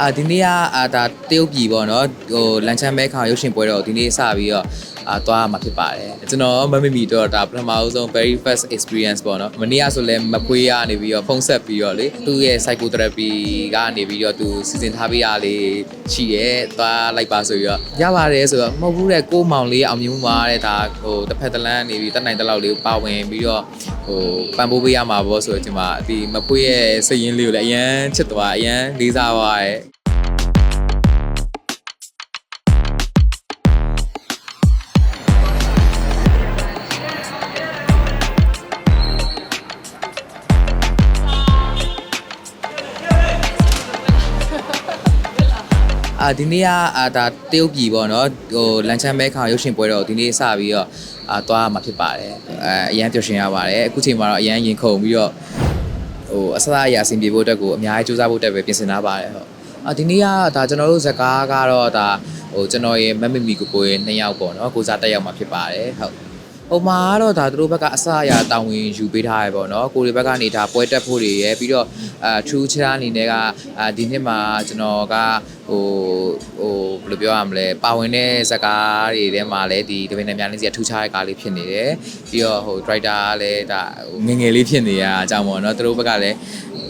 အာဒီနေ့ကအာဒါတရုတ်ပြည်ပေါ့နော်ဟိုလန်ချမ်းမဲခေါင်ရုပ်ရှင်ပွဲတော့ဒီနေ့စပြီးတော့အာသွားမှာဖြစ်ပါတယ်ကျွန်တော်မမမီတော့ဒါပထမအဆုံး very first experience ပေါ့နော်မနေ့ကဆိုလဲမပွေးရနေပြီးတော့ဖုန်းဆက်ပြီးတော့လေသူ့ရဲ့ psychotherapy ကနေပြီးတော့သူစီစဉ်ထားပေးရလေးရှိရဲသွားလိုက်ပါဆိုပြီးတော့ရပါတယ်ဆိုတော့မဟုတ်ဘူးတဲ့ကိုမောင်လေးအောင်မြင်မှုပါတဲ့ဒါဟိုတစ်ဖက်တစ်လမ်းနေပြီးတက်နိုင်တဲ့လောက်လေးပါဝင်ပြီးတော့ ဟိုပံ့ပိုးပေးရမှာပေါ့ဆိုတော့ဒီမှာဒီမပွေးရဲ့စိတ်ရင်းလေးကိုလည်းအရန်ချစ်သွားအရန်လေးစားသွားရဲ့ အာဒီနေ့ကအာဒါတရုတ်ပြည်ပေါ့နော်ဟိုလန်ချမ်းမဲခေါင်ရုပ်ရှင်ပွဲတော့ဒီနေ့စပြီးတော့အာသွားမှာဖြစ်ပါတယ်အဲအရန်ပျော်ရွှင်ရပါတယ်အခုချိန်မှာတော့အရန်ရင်ခုန်ပြီးတော့ဟိုအစအရာအဆင်ပြေဖို့အတွက်ကိုအများကြီးစူးစမ်းဖို့အတွက်ပဲပြင်ဆင်ထားပါတယ်ဟုတ်အာဒီနေ့ကဒါကျွန်တော်တို့ဇကားကတော့ဒါဟိုကျွန်တော်ရဲ့မမမီကိုကိုရဲ့နှစ်ယောက်ပေါ့နော်ကိုစားတက်ရောက်မှာဖြစ်ပါတယ်ဟုတ် ဟိုမှာကတော့ဒါသူတို့ဘက်ကအစအရာတောင်းဝင်ယူပေးထားရပေါ့နော်ကိုတွေဘက်ကနေဒါပွဲတက်ဖို့တွေရယ်ပြီးတော့အာ true ချာအနေနဲ့ကအာဒီနှစ်မှာကျွန်တော်ကဟိုဟိုဘယ်လိုပြောရမလဲပါဝင်တဲ့ဇာတ်ကားတွေထဲမှာလည်းဒီတပင်းနဲ့များလေးစီကထူးခြားတဲ့ကားလေးဖြစ်နေတယ်ပြီးတော့ဟို driver ကလည်းဒါဟိုငယ်ငယ်လေးဖြစ်နေရအကြောင်းပေါ့နော်သူတို့ဘက်ကလည်း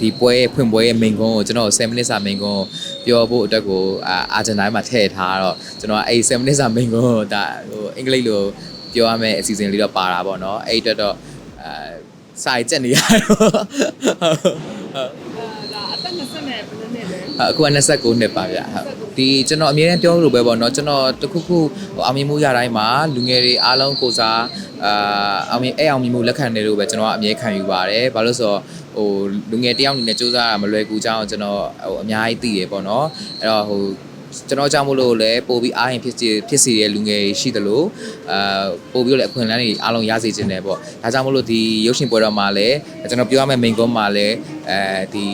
ဒီပွဲရဲ့ဖွင့်ပွဲရဲ့မိန်ကုန်းကိုကျွန်တော်7 minutes စာမိန်ကုန်းကိုပြောဖို့အတွက်ကိုအာအာဂျင်တိုင်းမှာထည့်ထားတော့ကျွန်တော်အဲ့7 minutes စာမိန်ကုန်းကိုဒါဟိုအင်္ဂလိပ်လို ပြောရမယ့်အစီအစဉ်လေးတော့ပါတာပေါ့နော်အဲ့အတွက်တော့အာစာရကြက်နေရတော့ဟုတ်ဒါအသက်20နဲ့ဘယ်နှစ်လဲအခုက29နှစ်ပါဗျဟုတ်ဒီကျွန်တော်အမြဲတမ်းပြောလို့ပဲပေါ့နော်ကျွန်တော်တခုခုဟိုအောင်မြင်မှုရတိုင်းမှာလူငယ်တွေအားလုံးကိုစားအာအောင်မြင်အဲ့အောင်မြင်မှုလက်ခံတယ်လို့ပဲကျွန်တော်ကအမြဲခံယူပါတယ်ဘာလို့ဆိုတော့ဟိုလူငယ်တယောက်အနေနဲ့စူးစမ်းရမလွယ်ကူကြောင်းကျွန်တော်ဟိုအများကြီးသိတယ်ပေါ့နော်အဲ့တော့ဟို ကျွန်တော်ကြောင့်မလို့လည်းပို့ပြီးအားရင်ဖြစ်စီဖြစ်စီတဲ့လူငယ်တွေရှိသလိုအာပို့ပြီးတော့လည်းအခွင့်အလမ်းတွေအားလုံးရစေခြင်းတယ်ပေါ့ဒါကြောင့်မလို့ဒီရုပ်ရှင်ပွဲတော်မှာလည်းကျွန်တော်ပြောရမယ့်မိန်ကုန်းမှာလည်းအဲဒီ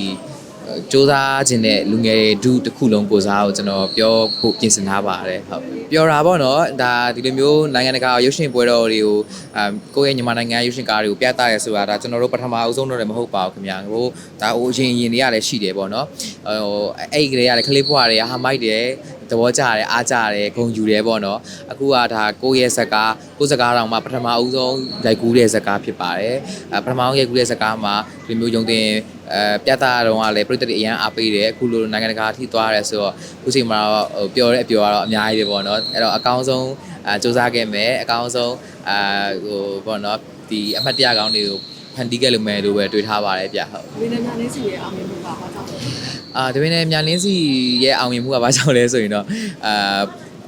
စူးစမ်းခြင်းတဲ့လူငယ်တွေဒုတစ်ခုလုံးကိုစားကိုကျွန်တော်ပြောဖို့ပြင်ဆင်ထားပါတယ်ဟုတ်ပြောတာပေါ့နော်ဒါဒီလိုမျိုးနိုင်ငံတကာရုပ်ရှင်ပွဲတော်တွေကိုအမ်ကိုယ့်ရဲ့မြန်မာနိုင်ငံရုပ်ရှင်ကားတွေကိုပြသရဲဆိုတာဒါကျွန်တော်တို့ပထမအဆုံးတော့လည်းမဟုတ်ပါဘူးခင်ဗျာဟိုဒါဟိုအရင်အရင်တွေကလည်းရှိတယ်ပေါ့နော်ဟိုအဲ့ဒီကလေးကလည်းခလေးဘွားတွေကဟာမိုက်တယ်သဘောကျတယ်အားကျတယ်ဂုံယူတယ်ပေါ့နော်အခုကဒါကိုယ့်ရဲ့ဇက်ကားကိုယ့်ဇက်ကားတောင်မှပထမအဦးဆုံးရိုက်ကူးတဲ့ဇက်ကားဖြစ်ပါတယ်အပထမအောင်ရိုက်ကူးတဲ့ဇက်ကားမှာဒီလိုမျိုးယုံတင် အဲပြသတော့ကလည်းပြည်သက်တွေအရန်အားပေးတယ်အခုလိုနိုင်ငံတကာအထိသွားရဲဆိုတော့အခုချိန်မှာတော့ဟိုပျော်တဲ့အပျော်ကတော့အများကြီးပဲပေါ့နော်အဲ့တော့အကောင်းဆုံးအဲစူးစမ်းခဲ့မယ်အကောင်းဆုံးအာဟိုပေါ့နော်ဒီအမှတ်တရကောင်းတွေကိုဖန်တီးခဲ့လို့မယ်လို့ပဲတွေးထားပါတယ်ဗျဟုတ်ဝိနည်းများလေးစီရဲ့အောင်မြင်မှုကဘာကြောင့်လဲအာဒါပေမဲ့မြန်လင်းစီရဲ့အောင်မြင်မှုကဘာကြောင့်လဲဆိုရင်တော့အာ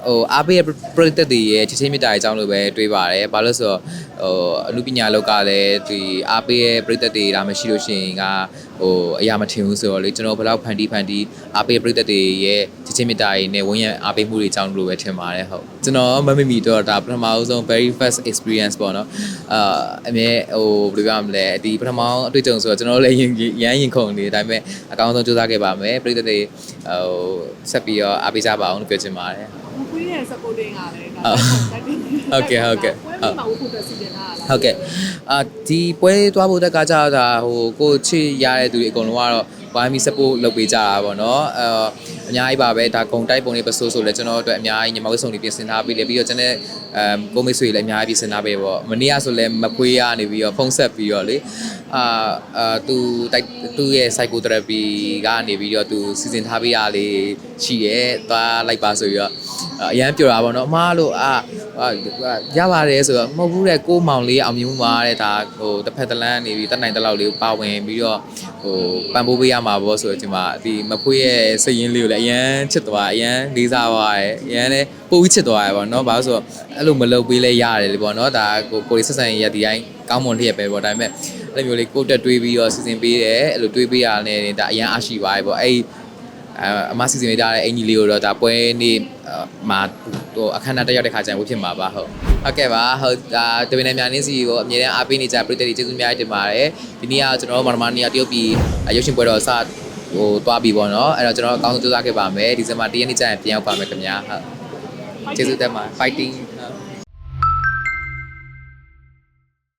ဟိုအားပေးတဲ့ပရိသတ်တွေရဲ့ချစ်ချင်းမြတ်တာရဲ့အကြောင်းလို့ပဲတွေးပါတယ်ဘာလို့ဆိုတော့ ဟိုအမှုပညာလောကလည်းဒီအားပေးတဲ့ပရိသတ်တွေဒါမှရှိလို့ရှိရင်ကဟိုအရာမထင်ဘူးဆိုတော့လေကျွန်တော်ဘယ်တော့ဖန်တီးဖန်တီးအားပေးပရိသတ်တွေရဲ့ချစ်ချင်းမြတ်တာရဲ့နဲ့ဝန်းရံအားပေးမှုတွေအကြောင်းလို့ပဲထင်ပါတယ်ဟုတ်ကျွန်တော်မမမီတော့ဒါပထမအဆုံး very first experience ပေါ့နော်အာအမြဲဟိုဘယ်လိုပြောရမလဲဒီပထမအောင်အတွေ့အကြုံဆိုတော့ကျွန်တော်လည်းရင်ရမ်းရင်ခုန်နေဒါပေမဲ့အကောင်းဆုံးကြိုးစားခဲ့ပါမယ်ပရိသတ်တွေဟိုဆက်ပြီးတော့အားပေးကြပါအောင်လို့ပြောချင်ပါတယ်မကွေးရဲ့ supporting ကလည်းဒါဟုတ်ကဲ့ဟုတ်ကဲ့ပွဲမှာဝုတ်ဖို့စီစဉ်တာလားဟုတ်ကဲ့အာဒီပွဲသွားဖို့တက်ကကြတာဟိုကိုချစ်ရတဲ့သူတွေအကုန်လုံးကတော့ဝိုင်းပြီး support လုပ်ပေးကြတာပေါ့နော်အဲအများကြီးပါပဲဒါဂုံတိုက်ပုံလေးပစိုးဆိုလဲကျွန်တော်တို့အတွက်အများကြီးညီမဝတ်စုံတွေပြင်ဆင်ထားပြီးလေပြီးတော့ကျွန်တော်အဲကိုမိတ်ဆွေလည်းအများကြီးပြင်ဆင်ထားပေးပေါ့မနေ့ကဆိုလဲမပွေးရနေပြီးတော့ဖုန်းဆက်ပြီးတော့လေအာအာသူတိုက်သူ့ရဲ့ psychotherapy ကနေပြီးတော့သူစီစဉ်ထားပေးရလေးရှိရဲသွားလိုက်ပါဆိုပြီးတော့အရန်ပြောတာပေါ့နော်အမားလို့အာ ရပါတယ်ဆိုတော့မဟုတ်ဘူးတဲ့ကိုမောင်လေးအောင်မြင်မှုပါတဲ့ဒါဟိုတစ်ဖက်တစ်လမ်းနေပြီးတက်နိုင်တဲ့လောက်လေးပါဝင်ပြီးတော့ဟိုပံ့ပိုးပေးရမှာပေါ့ဆိုတော့ဒီမှာဒီမဖွေးရဲ့စိတ်ရင်းလေးကိုလည်းအရန်ချစ်သွားအရန်လေးစားသွားတယ်အရန်လည်းပိုပြီးချစ်သွားရပေါ့နော်ဘာလို့ဆိုတော့အဲ့လိုမလုပ်ပေးလဲရတယ်လေပေါ့နော်ဒါကိုကိုလေးဆက်ဆံရဒီတိုင်းကောင်းမွန်လျက်ပဲပေါ့ဒါပေမဲ့အဲ့လိုမျိုးလေးကိုတက်တွေးပြီးတော့စီစဉ်ပေးတယ်အဲ့လိုတွေးပေးရတယ်ဒါအရန်အားရှိပါတယ်ပေါ့အဲ့အအမစီစဉ်ပေးထားတဲ့အင်ကြီးလေးကိုတော့ဒါပွဲနေ့မှာ ဟိုအခမ်းအနားတက်ရောက်တဲ့ခါကျရင်ဝတ်ဖြစ်မှာပါဟုတ်ဟုတ်ကဲ့ပါဟုတ်ဒါတပင်းနဲ့မြန်နင်းစီကိုအမြဲတမ်းအားပေးနေကြပြည်သက်တွေကျေးဇူးအများကြီးတင်ပါတယ်ဒီနေ့ကကျွန်တော်တို့မာရမနီယာတရုတ်ပြည်ရုပ်ရှင်ပွဲတော်စဟိုတွားပြီပေါ့နော်အဲ့တော့ကျွန်တော်အကောင်းဆုံးကြိုးစားခဲ့ပါမယ်ဒီဇင်ဘာ၁ရက်နေ့ကျရင်ပြန်ရောက်ပါမယ်ခင်ဗျာဟုတ်ကျေးဇူးတင်ပါတယ် fighting ဟုတ်